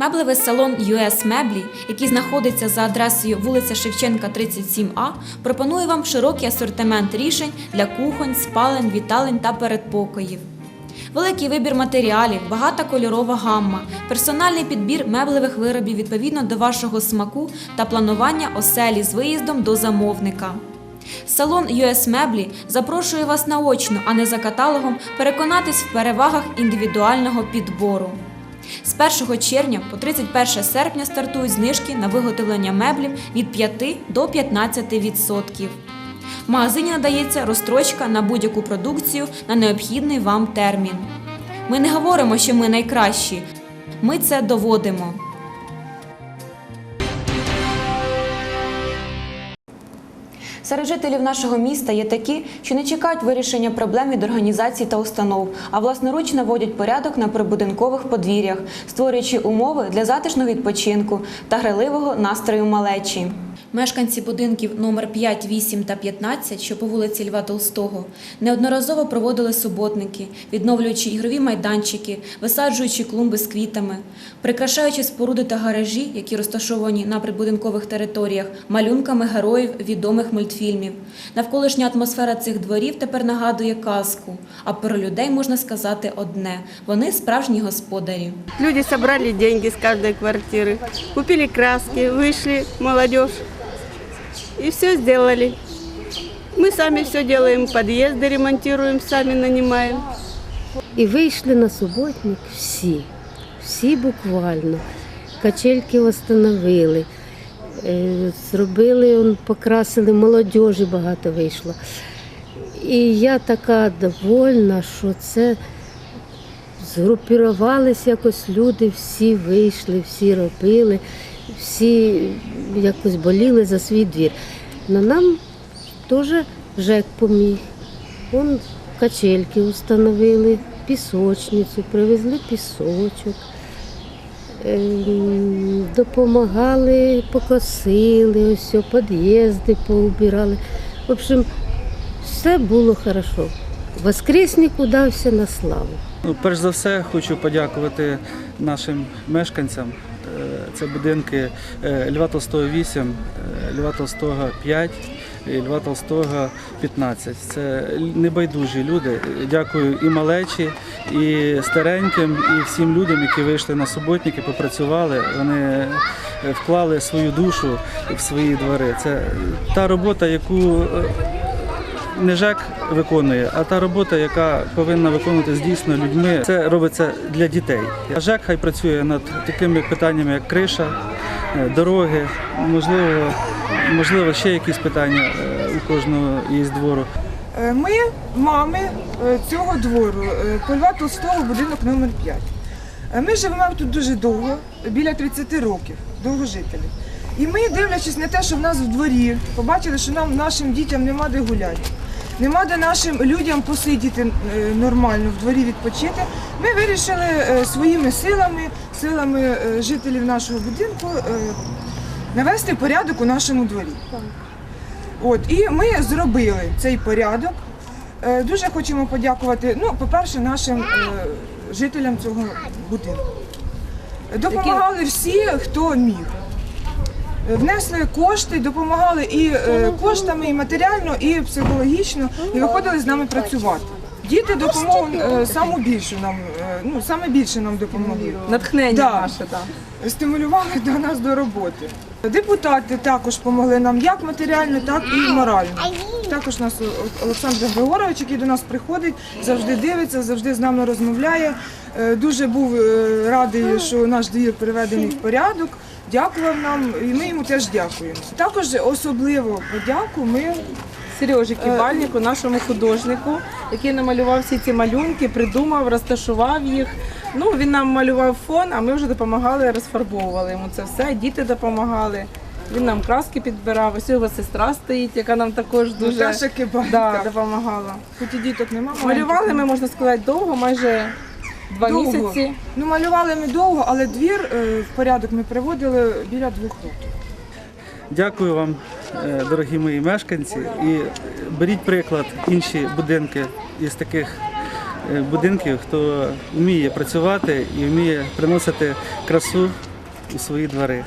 Меблевий салон US Меблі, який знаходиться за адресою вулиця Шевченка, 37А, пропонує вам широкий асортимент рішень для кухонь, спалень, віталень та передпокоїв. Великий вибір матеріалів, багата кольорова гамма, персональний підбір меблевих виробів відповідно до вашого смаку та планування оселі з виїздом до замовника. Салон US Меблі запрошує вас наочно, а не за каталогом, переконатись в перевагах індивідуального підбору. З 1 червня по 31 серпня стартують знижки на виготовлення меблів від 5 до 15%. В магазині надається розстрочка на будь-яку продукцію на необхідний вам термін. Ми не говоримо, що ми найкращі. Ми це доводимо. Серед жителів нашого міста є такі, що не чекають вирішення проблем від організацій та установ, а власноруч наводять порядок на прибудинкових подвір'ях, створюючи умови для затишного відпочинку та граливого настрою малечі. Мешканці будинків номер 5, 8 та 15, що по вулиці Льва Толстого, неодноразово проводили суботники, відновлюючи ігрові майданчики, висаджуючи клумби з квітами, прикрашаючи споруди та гаражі, які розташовані на прибудинкових територіях, малюнками героїв відомих мультфільмів. Навколишня атмосфера цих дворів тепер нагадує казку. А про людей можна сказати одне: вони справжні господарі. Люди собрали деньги с каждой квартиры, купили краски, вышли, молодежь, и все сделали. Мы сами все делаем, подъезды ремонтируем, сами нанимаем. І вийшли на суботник всі, всі буквально. Качельки встановили, е, зробили, он, покрасили, молодіжі багато вийшло. І я така довольна, що це згрупірувалися якось люди, всі вийшли, всі робили, всі якось боліли за свій двір. Но нам теж ЖЕК поміг. Вон качельки установили, пісочницю, привезли пісочок, ем, допомагали, покосили, ось, під'їзди поубирали. В общем, все було хорошо. Воскресник удався на славу. Ну, перш за все, хочу подякувати нашим мешканцям. Е, Це будинки е, Льва Толстого 8, е, Льва Толстого 5 і Льва Толстого 15. Це небайдужі люди. Дякую і малечі, і стареньким, і всім людям, які вийшли на суботники, попрацювали. Вони вклали свою душу в свої двори. Це та робота, яку не ЖЕК виконує, а та робота, яка повинна виконуватися дійсно людьми, це робиться для дітей. А ЖЕК хай працює над такими питаннями, як криша, е, дороги, можливо, можливо, ще якісь питання е, у кожного із двору. Е, Ми мами цього двору, е, по Толстого, будинок номер 5. Е, Ми живемо тут дуже довго, біля 30 років, довгожителі. І ми, дивлячись на те, що в нас в дворі, побачили, що нам нашим дітям нема де гуляти, нема де нашим людям посидіти е, нормально в дворі відпочити. Ми вирішили е, своїми силами, силами е, жителів нашого будинку навести порядок у нашому дворі. От і ми зробили цей порядок. Дуже хочемо подякувати. Ну, по-перше, нашим жителям цього будинку. Допомагали всі, хто міг. Внесли кошти, допомагали і е, коштами, і матеріально, і психологічно, і виходили з нами працювати. Діти допомогу е, саму більшу нам, е, ну саме більше нам допомогли. Натхнення Да. наше, так. Стимулювали до нас до роботи. Депутати також допомогли нам як матеріально, так і морально. Також нас Олександр Григорович, який до нас приходить, завжди дивиться, завжди з нами розмовляє. Дуже був радий, що наш двір приведений в порядок. Дякував нам, і ми йому теж дякуємо. Також особливо подяку ми Сережі Кібальнику, нашому художнику, який намалював всі ці малюнки, придумав, розташував їх. Ну, він нам малював фон, а ми вже допомагали, розфарбовували йому це все. Діти допомагали. Він нам краски підбирав. Ось його сестра стоїть, яка нам також дуже да, допомагала. хоч і діток немає. Малювали ми, можна сказати, довго, майже два Довго. місяці. Ну, малювали ми довго, але двір е, в порядок ми приводили біля двох років. Дякую вам, е, дорогі мої мешканці, і беріть приклад інші будинки із таких е, будинків, хто вміє працювати і вміє приносити красу у свої двори.